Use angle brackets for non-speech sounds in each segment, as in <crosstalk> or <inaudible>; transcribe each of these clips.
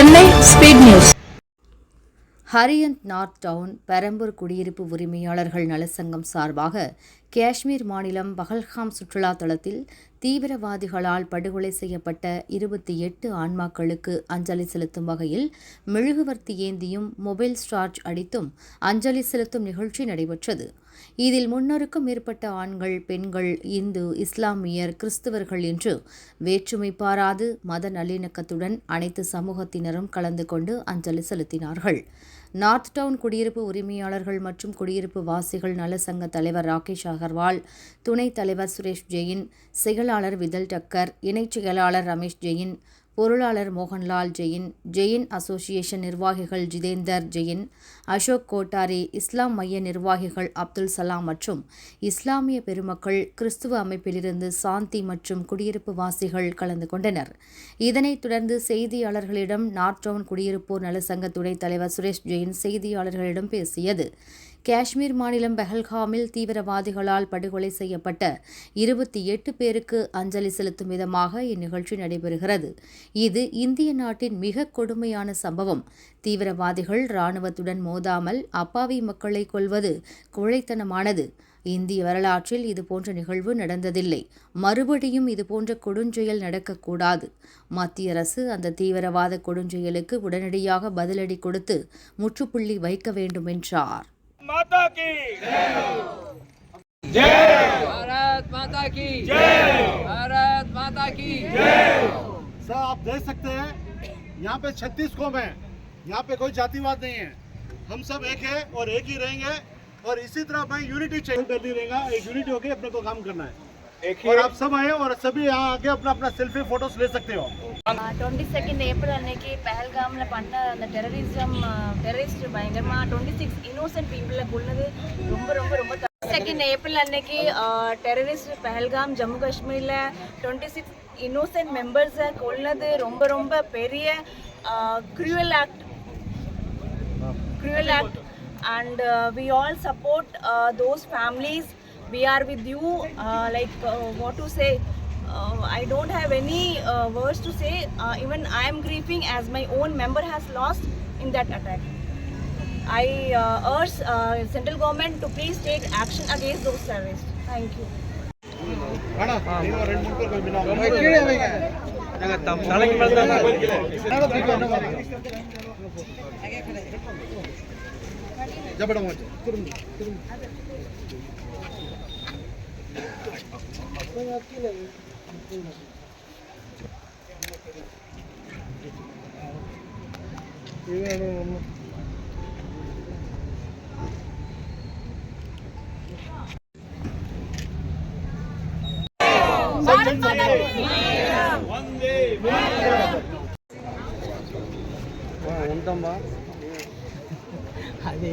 Chennai speed news ஹரியந்த் north town Perambur குடியிருப்பு உரிமையாளர்கள் நலச்சங்கம் சார்பாக காஷ்மீர் மாநிலம் பகல்காம் சுற்றுலா தளத்தில் தீவிரவாதிகளால் படுகொலை செய்யப்பட்ட இருபத்தி எட்டு ஆன்மாக்களுக்கு அஞ்சலி செலுத்தும் வகையில் மெழுகுவர்த்தி ஏந்தியும் மொபைல் சார்ஜ் அடித்தும் அஞ்சலி செலுத்தும் நிகழ்ச்சி நடைபெற்றது. இதில் முன்னூறுக்கும் மேற்பட்ட ஆண்கள் பெண்கள் இந்து இஸ்லாமியர் கிறிஸ்தவர்கள் என்று வேற்றுமை பாராது மத நல்லிணக்கத்துடன் அனைத்து சமூகத்தினரும் கலந்து கொண்டு அஞ்சலி செலுத்தினார்கள். நார்த் டவுன் குடியிருப்பு உரிமையாளர்கள் மற்றும் குடியிருப்பு வாசிகள் நல சங்க தலைவர் ராகேஷ் அகர்வால் துணைத் தலைவர் சுரேஷ் ஜெயின் செயலாளர் விதல் டக்கர் இணைச் செயலாளர் ரமேஷ் ஜெயின் பொருளாளர் மோகன்லால் ஜெயின் ஜெயின் அசோசியேஷன் நிர்வாகிகள் ஜிதேந்தர் ஜெயின் அசோக் கோட்டாரி இஸ்லாம் மைய நிர்வாகிகள் அப்துல் சலாம் மற்றும் இஸ்லாமிய பெருமக்கள் கிறிஸ்துவ அமைப்பிலிருந்து சாந்தி மற்றும் குடியிருப்பு வாசிகள் கலந்து கொண்டனர். இதனைத் தொடர்ந்து செய்தியாளர்களிடம் நார்த் டவுன் குடியிருப்போர் நலசங்க துணைத் தலைவர் சுரேஷ் ஜெயின் செய்தியாளர்களிடம் பேசியது. காஷ்மீர் மாநிலம் பெஹல்காமில் தீவிரவாதிகளால் படுகொலை செய்யப்பட்ட இருபத்தி எட்டு பேருக்கு அஞ்சலி செலுத்தும் விதமாக இந்நிகழ்ச்சி நடைபெறுகிறது. இது இந்திய நாட்டின் மிக கொடுமையான சம்பவம். தீவிரவாதிகள் இராணுவத்துடன் மோதாமல் அப்பாவி மக்களை கொல்வது கொழைத்தனமானது இந்திய வரலாற்றில் இதுபோன்ற நிகழ்வு நடந்ததில்லை. மறுபடியும் இதுபோன்ற கொடுஞ்செயல் நடக்கக்கூடாது. மத்திய அரசு அந்த தீவிரவாத கொடுஞ்செயலுக்கு உடனடியாக பதிலடி கொடுத்து முற்றுப்புள்ளி வைக்க வேண்டும் என்றார். माता की। जय। भारत माता की। जय। भारत माता की। जय। सर आप देख सकते हैं यहाँ पे छत्तीस कौम है। यहाँ पे कोई जातिवाद नहीं है। हम सब एक है और एक ही रहेंगे और इसी तरह भाई यूनिटी चाहिए करती रहेगा एक यूनिटी होकर अपने को काम करना है। एक और आप सब आए और सभी यहाँ आके अपना अपना सेल्फी फोटोस ले सकते हो டுவெண்ட்டி செகண்ட் ஏப்ரல் அன்னைக்கு பெஹல்காமில் பண்ண அந்த டெரரிசம் டெரரிஸ்ட் பயங்கரமாக டுவெண்ட்டி சிக்ஸ் இன்னோசென்ட் பீப்புளை கொன்னது ரொம்ப ரொம்ப ரொம்ப செகண்ட் ஏப்ரல் அன்னைக்கு டெரரிஸ்ட் பெஹல்காம் ஜம்மு காஷ்மீரில் டுவெண்ட்டி சிக்ஸ் இன்னோசென்ட் மெம்பர்ஸை கொன்னது ரொம்ப ரொம்ப பெரிய cruel act cruel act and uh, we all support uh, those families we are with you uh, like uh, what to say uh, i don't have any uh, words to say. Uh, even i am grieving as my own member has lost in that attack. I uh, urge uh, central government to please take action against those terrorists. Thank you. ఉంటమ్మా అది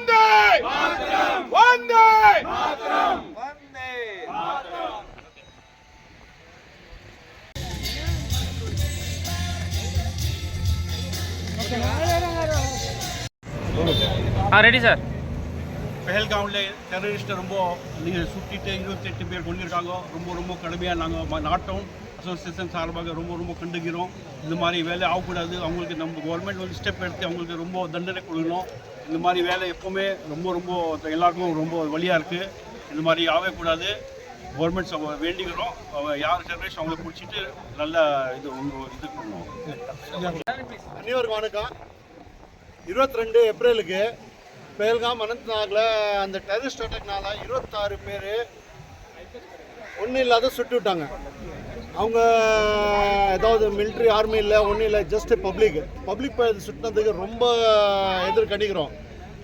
ஆ ready sir பெஹல்காமில் டெரரிஸ்ட்டை ரொம்ப நீங்கள் சுட்டிட்டு இருபத்தெட்டு பேர் கொண்டிருக்காங்க ரொம்ப ரொம்ப கடுமையாக நாங்கள் நாட்டோம். அசோசியேஷன் சார்பாக ரொம்ப ரொம்ப கண்டுக்கிறோம். இந்த மாதிரி வேலை ஆகக்கூடாது. அவங்களுக்கு நம்ம கவர்மெண்ட் வந்து ஸ்டெப் எடுத்து அவங்களுக்கு ரொம்ப தண்டனை கொடுக்கணும். இந்த மாதிரி வேலை எப்போவுமே ரொம்ப ரொம்ப எல்லாருக்கும் ரொம்ப வழியாக இருக்குது இந்த மாதிரி ஆகக்கூடாது. கவர்மெண்ட்ஸ் அவங்க வேண்டிக்கிறோம். அவங்க யார் டெரரிஸ்ட் அவங்கள பிடிச்சிட்டு நல்ல இது இது பண்ணுவோம். அனைவருக்கும் வணக்கம். இருபத்தி ரெண்டு ஏப்ரலுக்கு பேல்காம் அனந்த்நாகில் அந்த டெரரிஸ்ட் அட்டாக்னால இருபத்தாறு பேர் ஒன்றும் இல்லாத சுட்டு விட்டாங்க. அவங்க ஏதாவது மிலிட்ரி ஆர்மி இல்லை ஒன்றும் இல்லை ஜஸ்ட் பப்ளிக் பப்ளிக் சுட்டினதுக்கு ரொம்ப எதிர்கணிக்கிறோம்.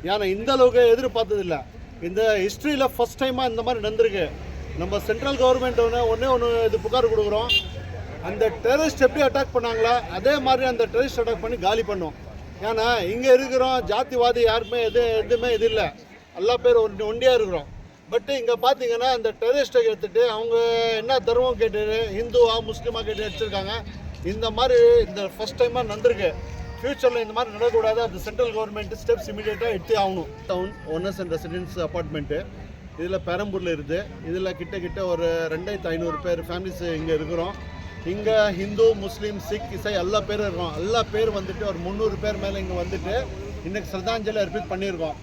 ஏன்னா இந்த அளவுக்கு எதிர்பார்த்ததில்ல இந்த ஹிஸ்ட்ரியில் ஃபஸ்ட் டைமாக இந்த மாதிரி நடந்திருக்கு. நம்ம சென்ட்ரல் கவர்மெண்ட் ஒன்று ஒன்றே ஒன்று இது புகார் கொடுக்குறோம். அந்த டெரரிஸ்ட் எப்படி அட்டாக் பண்ணாங்களோ அதே மாதிரி அந்த டெரரிஸ்ட் அட்டாக் பண்ணி காலி பண்ணோம். ஏன்னா இங்கே இருக்கிறோம் ஜாதிவாதி யாருமே எது எதுவுமே இது இல்லை. எல்லா பேரும் ஒன் ஒண்டியாக இருக்கிறோம். பட் இங்கே பார்த்தீங்கன்னா அந்த டெரரிஸ்ட்டை எடுத்துகிட்டு அவங்க என்ன தர்மம் கேட்டு ஹிந்துவா முஸ்லீமாக கேட்டு வச்சுருக்காங்க. இந்த மாதிரி இந்த ஃபர்ஸ்ட் டைமாக நடந்திருக்கு. ஃப்யூச்சரில் இந்த மாதிரி நடக்கக்கூடாது. அது சென்ட்ரல் கவர்மெண்ட் ஸ்டெப்ஸ் இமீடியட்டாக எடுத்து ஆகணும். Town owners and residents apartment இதில் பெரம்பூரில் இருக்குது இதில் கிட்ட கிட்ட ஒரு ரெண்டாயிரத்து ஐநூறு பேர் ஃபேமிலிஸ் இங்கே இருக்கிறோம். இங்கே ஹிந்து முஸ்லீம் சிக் இசை எல்லா பேரும் இருக்கோம். எல்லா பேர் வந்துட்டு ஒரு முந்நூறு பேர் மேலே இங்கே வந்துட்டு இன்னைக்கு சிரதாஞ்சலி அர்ப்பித் பண்ணியிருக்கோம்.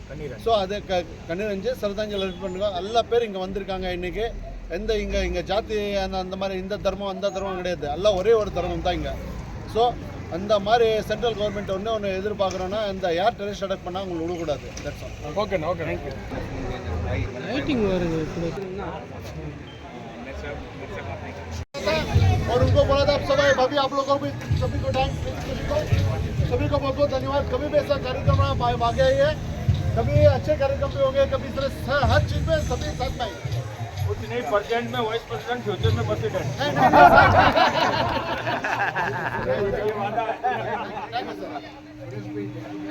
ஸோ அது க கண்ணீரஞ்சு சிரதாஞ்சலி அர்ப்பித் பண்ணிருக்கோம் எல்லா பேர் இங்கே வந்திருக்காங்க இன்னைக்கு. எந்த இங்கே இங்கே ஜாதி அந்த அந்த மாதிரி இந்த தர்மம் அந்த தர்மம் கிடையாது. எல்லாம் ஒரே ஒரு தர்மம் தான் இங்கே. ஸோ அந்த மாதிரி சென்ட்ரல் கவர்மெண்ட் ஒன்று ஒன்று எதிர்பார்க்குறோன்னா இந்த யார் டெரரிஸ்ட் அட்டாக் பண்ணால் உங்களுக்கு விடக்கூடாது. தட்ஸ் ஆல் ஓகேண்ணா ஓகே தேங்க்யூ और उनको बोला था आप सब आए भाभी आप लोगों को सभी को टाइम सभी को बहुत बहुत धन्यवाद। कभी भी ऐसा कार्यक्रम भागे आई है कभी अच्छे कार्यक्रम भी हो गए कभी इस तरह हर चीज़ में सभी साथ में। कुछ नहीं प्रेजेंट में वाइस प्रेसिडेंट फ्यूचर में प्रेसिडेंट <laughs>